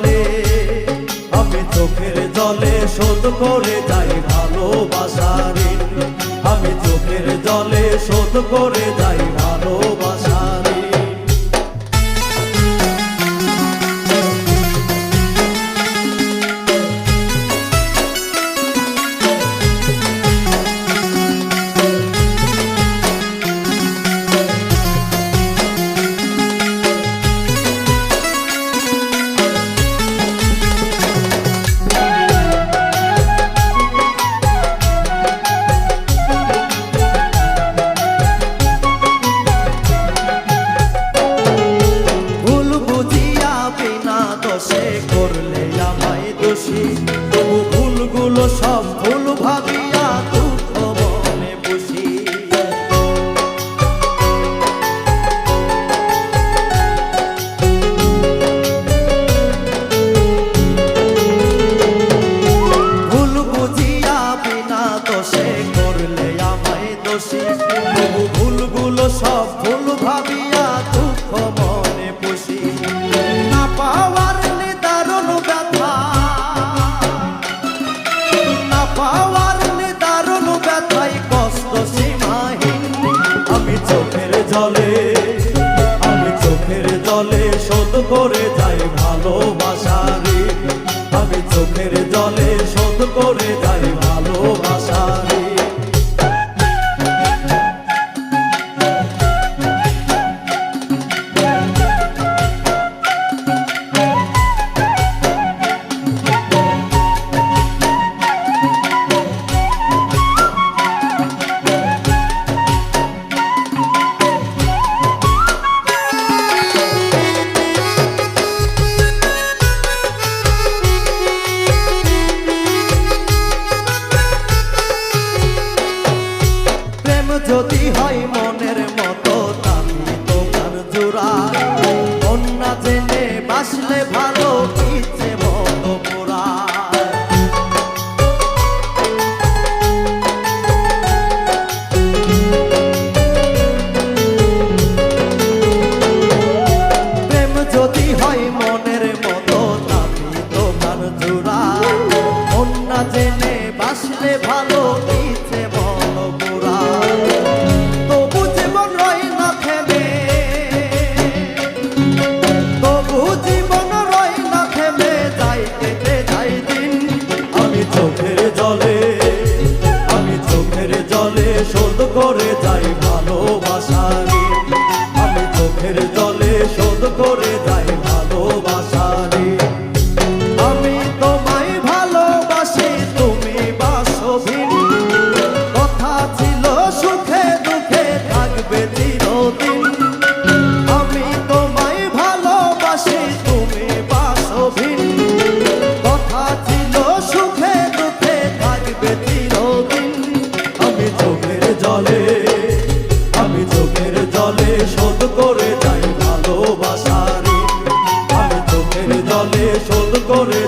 জলে, আমি চোখের জলে শোধ করে যাই ভালোবাসার আমি চোখের জলে শোধ করে যাই ভালো জলে আমি চোখের জলে শোধ করে যাই ভালোবাসারে আমি চোখের জলে শোধ করে বাসলে ভালো ইচ্ছে মন পুরা তবু জীবন রয় না থেমে। জীবন রয় না থেমে, যাই যাই আমি চোখের জলে, আমি চোখের জলে শোধ করে যাই শোধ করে যাই ভালোবাসারে আমি চোখের জলে শোধ করে